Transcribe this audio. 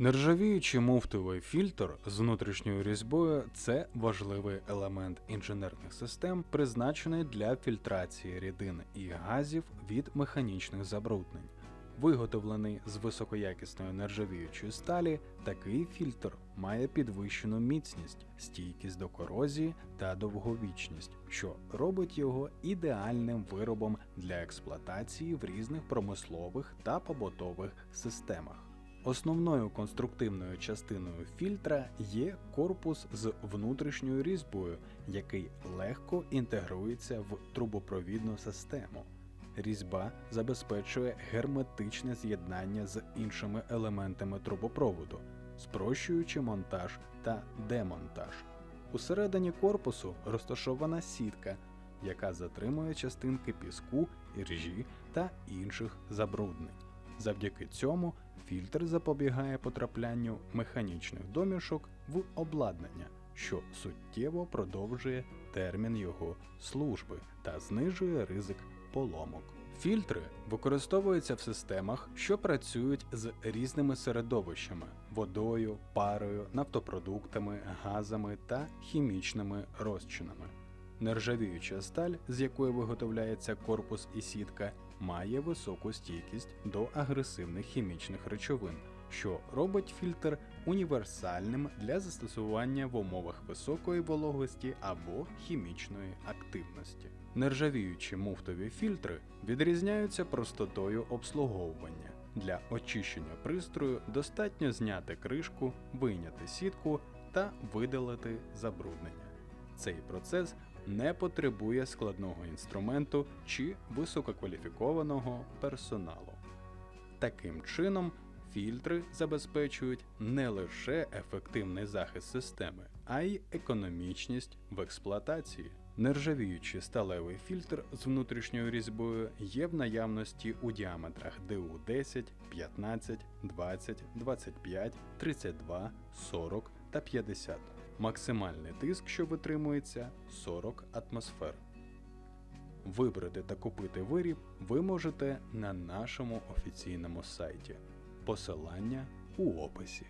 Нержавіючий муфтовий фільтр з внутрішньою різьбою це важливий елемент інженерних систем, призначений для фільтрації рідин і газів від механічних забруднень. Виготовлений з високоякісної нержавіючої сталі, такий фільтр має підвищену міцність, стійкість до корозії та довговічність, що робить його ідеальним виробом для експлуатації в різних промислових та побутових системах. Основною конструктивною частиною фільтра є корпус з внутрішньою різьбою, який легко інтегрується в трубопровідну систему. Різьба забезпечує герметичне з'єднання з іншими елементами трубопроводу, спрощуючи монтаж та демонтаж. Усередині корпусу розташована сітка, яка затримує частинки піску, іржі та інших забруднень. Завдяки цьому фільтр запобігає потраплянню механічних домішок в обладнання, що суттєво продовжує термін його служби та знижує ризик поломок. Фільтри використовуються в системах, що працюють з різними середовищами водою, парою, нафтопродуктами, газами та хімічними розчинами. Нержавіюча сталь, з якої виготовляється корпус і сітка, має високу стійкість до агресивних хімічних речовин, що робить фільтр універсальним для застосування в умовах високої вологості або хімічної активності. Нержавіючі муфтові фільтри відрізняються простотою обслуговування. Для очищення пристрою достатньо зняти кришку, вийняти сітку та видалити забруднення. Цей процес не потребує складного інструменту чи висококваліфікованого персоналу. Таким чином, фільтри забезпечують не лише ефективний захист системи, а й економічність в експлуатації. Нержавіючий сталевий фільтр з внутрішньою різьбою є в наявності у діаметрах ДУ 10, 15, 20, 25, 32, 40 та 50. Максимальний тиск, що витримується 40 атмосфер. Вибрати та купити виріб ви можете на нашому офіційному сайті. Посилання у описі.